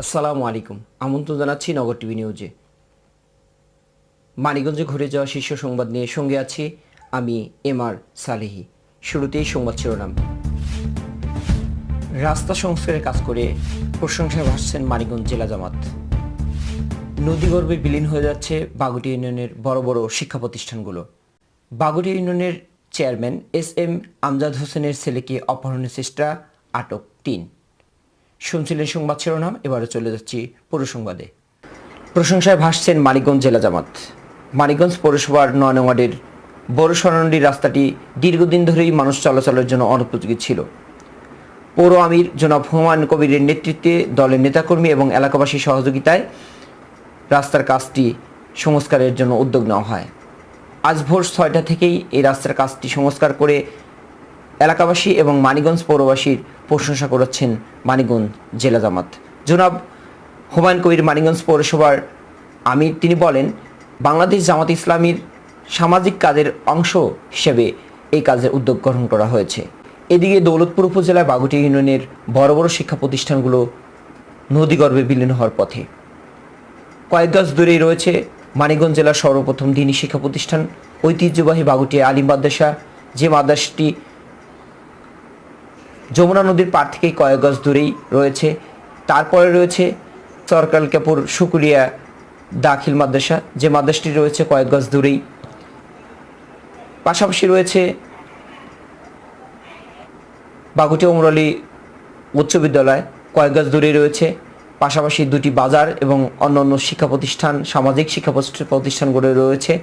আসসালামু আলাইকুম। আমন্ত্রণ জানাচ্ছি নগর টিভি নিউজে। মানিগঞ্জে ঘুরে যাওয়া শীর্ষ সংবাদ নিয়ে সঙ্গে আছি আমি এম আর সালেহি। শুরুতেই সংবাদ শিরোনাম। রাস্তা সংস্কারের কাজ করে প্রশংসায় ভাসছেন মানিগঞ্জ জেলা জামাত। নদীগর্ভে বিলীন হয়ে যাচ্ছে বাগুটি ইউনিয়নের বড় বড় শিক্ষা প্রতিষ্ঠানগুলো। বাগুটি ইউনিয়নের চেয়ারম্যান এস এম আমজাদ হোসেনের ছেলেকে অপহরণের চেষ্টা, আটক তিন। শুনছিলেন সংবাদ শিরোনাম, এবারে চলে যাচ্ছি পুরো সংবাদে। প্রশংসায় ভাসছেন মানিকগঞ্জ জেলা জামাত। মানিকগঞ্জ পৌরসভার নয় ওয়ার্ডের বড় সরণডি রাস্তাটি দীর্ঘদিন ধরেই মানুষ চলাচলের জন্য অনুপযোগী ছিল। পৌর আমির জনাব হুমায়ুন কবিরের নেতৃত্বে দলের নেতাকর্মী এবং এলাকাবাসীর সহযোগিতায় রাস্তার কাজটি সংস্কারের জন্য উদ্যোগ নেওয়া হয়। আজ ভোর ছয়টা থেকেই এই রাস্তার কাজটি সংস্কার করে এলাকাবাসী এবং মানিগঞ্জ পৌরবাসীর প্রশংসা করেছেন মানিগঞ্জ জেলা জামাত। জনাব হুমায়ুন কবির মানিগঞ্জ পৌরসভার আমির, তিনি বলেন, বাংলাদেশ জামাত ইসলামীর সামাজিক কাজের অংশ হিসেবে এই কাজের উদ্যোগ গ্রহণ করা হয়েছে। এদিকে দৌলতপুর উপজেলার বাগুটি ইউনিয়নের বড় বড় শিক্ষা প্রতিষ্ঠানগুলো নদীগর্ভে বিলীন হওয়ার পথে। কয়েক গাছ দূরেই রয়েছে মানিকগঞ্জ জেলার সর্বপ্রথম দিনী শিক্ষা প্রতিষ্ঠান। ঐতিহ্যবাহী বাগুটিয়া আলিম মাদ্রাসা, যে মাদ্রাসাটি যমুনা নদীর পার থেকে কয়েক গজ দূরেই রয়েছে। তারপরে রয়েছে সরকার কাপুর সুকুরিয়া দাখিল মাদ্রাসা, যে মাদ্রাসাটি রয়েছে কয়েক গজ দূরেই। পাশাপাশি রয়েছে বাগুটি অমরালি উচ্চ বিদ্যালয়, কয়েক গজ দূরেই রয়েছে। পাশাপাশি দুটি বাজার এবং অন্যান্য শিক্ষা প্রতিষ্ঠান সামাজিক শিক্ষা প্রতিষ্ঠা- প্রতিষ্ঠানগুলো রয়েছে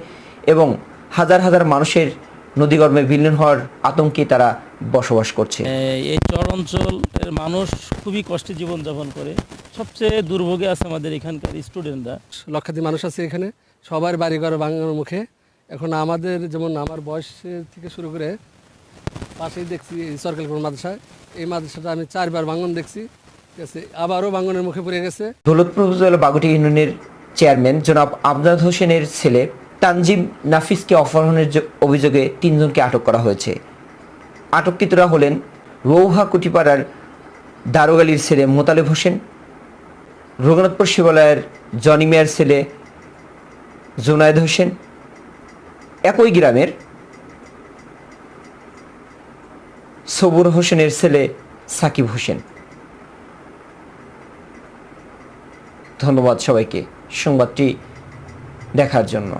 এবং হাজার হাজার মানুষের নদীগর্ভে বিলীন হওয়ার আতঙ্কে তারা বসবাস করছে। এই- চর অঞ্চলের মানুষ খুবই কষ্টে জীবনযাপন করে। সবচেয়ে দুর্ভোগে আছে আমাদের এখানকার স্টুডেন্টরা। লক্ষাধিক মানুষ আছে এখানে। সবার বাড়িঘর ভাঙানোর মুখে। এখন আমাদের যেমন আমার বয়স থেকে শুরু করে পাশেই দেখছি এই সরকারি কোন মাদ্রাসায়। এই মাদ্রাসাটা আমি চারবার ভাঙন দেখছি। ঠিক আছে আবারও ভাঙনের মুখে পড়ে গেছে। দৌলতপুর উপজেলা বাগুটি ইউনিয়নের চেয়ারম্যান জনাব আমজাদ হোসেনের ছেলে তানজিম নাফিসকে অপহরণের অভিযোগে তিনজনকে আটক করা হয়েছে। আটককৃতরা হলেন রৌহা কুটিপাড়ার দারোগালির ছেলে মোতালেব হোসেন, রঘুনাথপুর শিবালয়ের জনি মিয়ার ছেলে জুনায়েদ হোসেন, একই গ্রামের সবুর হোসেনের ছেলে সাকিব হোসেন। ধন্যবাদ সবাইকে সংবাদটি দেখার জন্য।